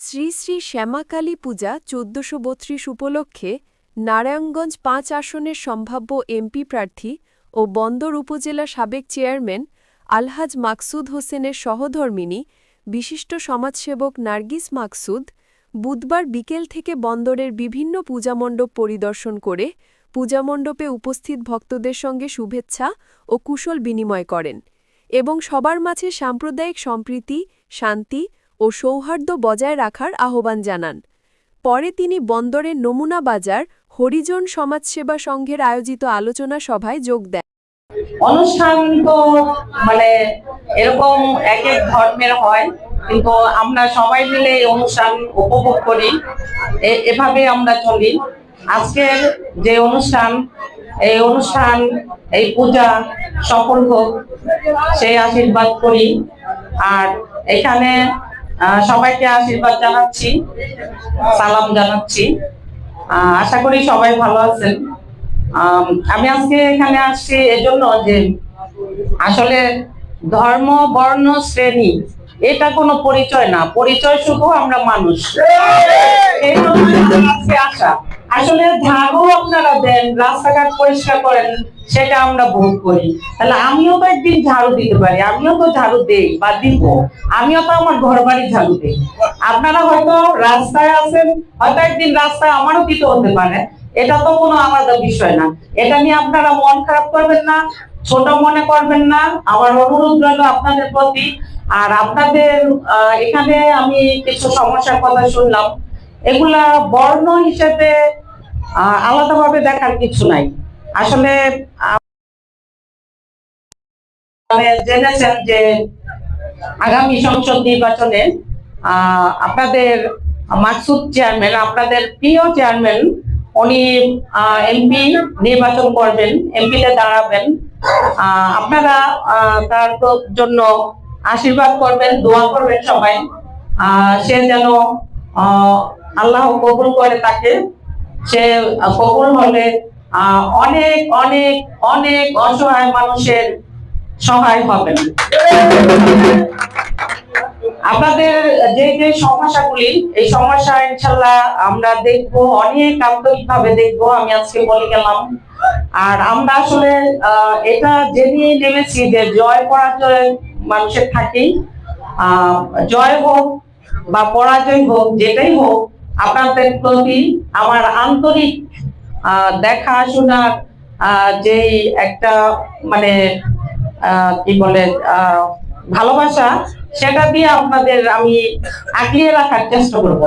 শ্রী শ্রী শ্যামাকালী পূজা চোদ্দশো বত্রিশ উপলক্ষে নারায়ণগঞ্জ পাঁচ আসনের সম্ভাব্য এমপি প্রার্থী ও বন্দর উপজেলা সাবেক চেয়ারম্যান আলহাজ মাকসুদ হোসেনের সহধর্মিণী, বিশিষ্ট সমাজসেবক নার্গিস মাকসুদ, বুধবার বিকেল থেকে বন্দরের বিভিন্ন পূজামণ্ডপ পরিদর্শন করে পূজামণ্ডপে উপস্থিত ভক্তদের সঙ্গে শুভেচ্ছা ও কুশল বিনিময় করেন এবং সবার মাঝে সাম্প্রদায়িক সম্প্রীতি, শান্তি ও সৌহার্দ্য বজায় রাখার আহ্বান জানান। পরে তিনি বন্দরের নমুনা বাজার, হরিজন সমাজসেবা সংঘের আয়োজিত আলোচনা সভায় যোগ দেন। অনুষ্ঠান তো মানে এরকম এক এক ধর্মের হয়, কিন্তু আমরা সবাই মিলে এই অনুষ্ঠান উপভোগ করি এভাবে আমরা চলি। আজকের যে অনুষ্ঠান, এই অনুষ্ঠান, এই পূজা সফল হোক, সেই আশীর্বাদ করি। আর এখানে সবাইকে আশীর্বাদ জানাচ্ছি, সালাম জানাচ্ছি। আশা করি সবাই ভালো আছেন। আমি আজকে এখানে আসছি এজন্য যে আসলে ধর্ম, বর্ণ, শ্রেণি, এটা কোনো পরিচয় না। পরিচয় শুধু আমরা মানুষ। এই জন্য আজকে আসা। আসলে ঝাড়ু আপনারা দেন, রাস্তাঘাট পরিষ্কার করেন, সেটা আমরা ভোগ করি। তাহলে আমিও তো একদিন ঝাড়ু দিতে পারি, আমিও তো ঝাড়ু দেই বা দিব। আমিও তো আমার ঘর বাড়ি ঝাড়ু দেই। আপনারা হয়তো রাস্তায় আছেন, হয়তো একদিন রাস্তায় আমারও দিতে হতে পারে। এটা তো কোনো আলাদা বিষয় না। এটা নিয়ে আপনারা মন খারাপ করবেন না, ছোট মনে করবেন না। আমার অনুরোধ রইল আপনাদের প্রতি। আর আপনাদের এখানে আমি কিছু সমস্যার কথা শুনলাম। এগুলা বর্ণ হিসেবে আলাদাভাবে দেখার কিছু নাই। আসলে জেনেছেন যে আগামী সংসদ নির্বাচনে আপনাদের মাকসুদ চেয়ারম্যান, আপনাদের প্রিয় চেয়ারম্যান, উনি এমপি নির্বাচন করবেন, এমপিতে দাঁড়াবেন। আপনারা তার জন্য আশীর্বাদ করবেন, দোয়া করবেন সবাই। সে যেন আল্লাহ কবুল করে তাকে। সে কবুল হলে অনেক অনেক অনেক অসহায় মানুষের সহায় হবেন আপনাদের যে যে সমস্যাগুলি এই সমস্যা ইনশাল্লাহ আমরা দেখব অনেক আন্তরিক ভাবে দেখব আমি আজকে বলে গেলাম। আর আমরা আসলে এটা জেনে নেমেছি যে জয় পরাজয় মানুষের থাকেই। আহ, জয় হোক বা পরাজয় হোক যেটাই হোক আপনাদের প্রতি আমার আন্তরিক আহ, দেখাশোনার আহ, যেই একটা মানে কি বলে ভালোবাসা সেটা দিয়ে আপনাদের আমি আগলিয়ে রাখার চেষ্টা করব।